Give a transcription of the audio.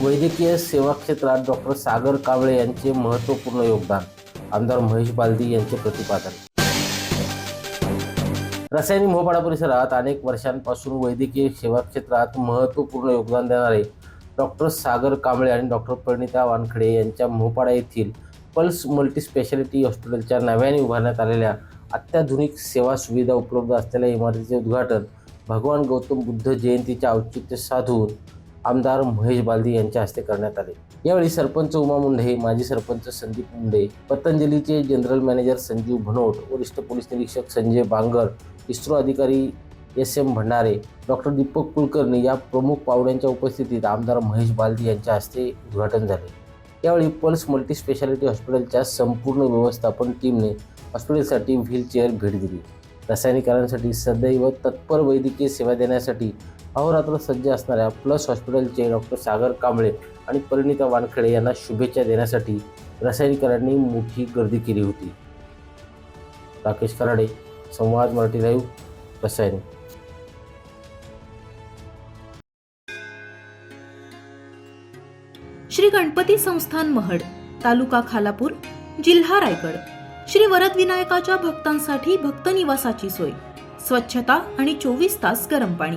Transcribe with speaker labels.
Speaker 1: वैद्यकीय सेवा क्षेत्रात डॉक्टर सागर कांबळे यांचे महत्त्वपूर्ण योगदान आमदार महेश बालदी यांचे प्रतिपादन. रसायनी मोहपाडा परिसरात अनेक वर्षांपासून वैद्यकीय सेवा क्षेत्रात महत्त्वपूर्ण योगदान देणारे डॉक्टर सागर कांबळे आणि डॉक्टर परिणिता वानखडे यांच्या मोहपाडा येथील पल्स मल्टीस्पेशालिटी हॉस्पिटलच्या नव्याने उभारण्यात आलेल्या अत्याधुनिक सेवा सुविधा उपलब्ध असलेल्या इमारतीचे उद्घाटन भगवान गौतम बुद्ध जयंतीच्या औचित्य साधून आमदार महेश बालदी यांच्या हस्ते करण्यात आले. यावेळी सरपंच उमा मुंढे माजी सरपंच संदीप मुंढे पतंजलीचे जनरल मॅनेजर संजीव भनोट वरिष्ठ पोलीस निरीक्षक संजय बांगर इस्रो अधिकारी S M Bhandare doctor Deepak Kulkarni या प्रमुख पाहुण्यांच्या उपस्थितीत आमदार महेश बालदी यांच्या हस्ते उद्घाटन झाले. यावेळी पल्स मल्टी स्पेशालिटी हॉस्पिटलच्या संपूर्ण व्यवस्थापन टीमने हॉस्पिटलसाठी व्हीलचेअर भेट दिली. रसायनिकांसाठी सदैव तत्पर वैद्यकीय सेवा देण्यासाठी अहोरात्र सज्ज असणाऱ्या प्लस हॉस्पिटलचे डॉक्टर सागर कांबळे आणि परिणिता वानखेडे यांना शुभेच्छा देण्यासाठी रसायनिकांनी मोठी गर्दी केली होती. राकेश कराडे संवाद मराठी लाईव्ह रसायन.
Speaker 2: श्री गणपती संस्थान महड तालुका खालापूर जिल्हा रायगड. श्री वरदविनायकाच्या भक्तांसाठी भक्त निवासाची सोय. स्वच्छता आणि चोवीस तास गरम पाणी.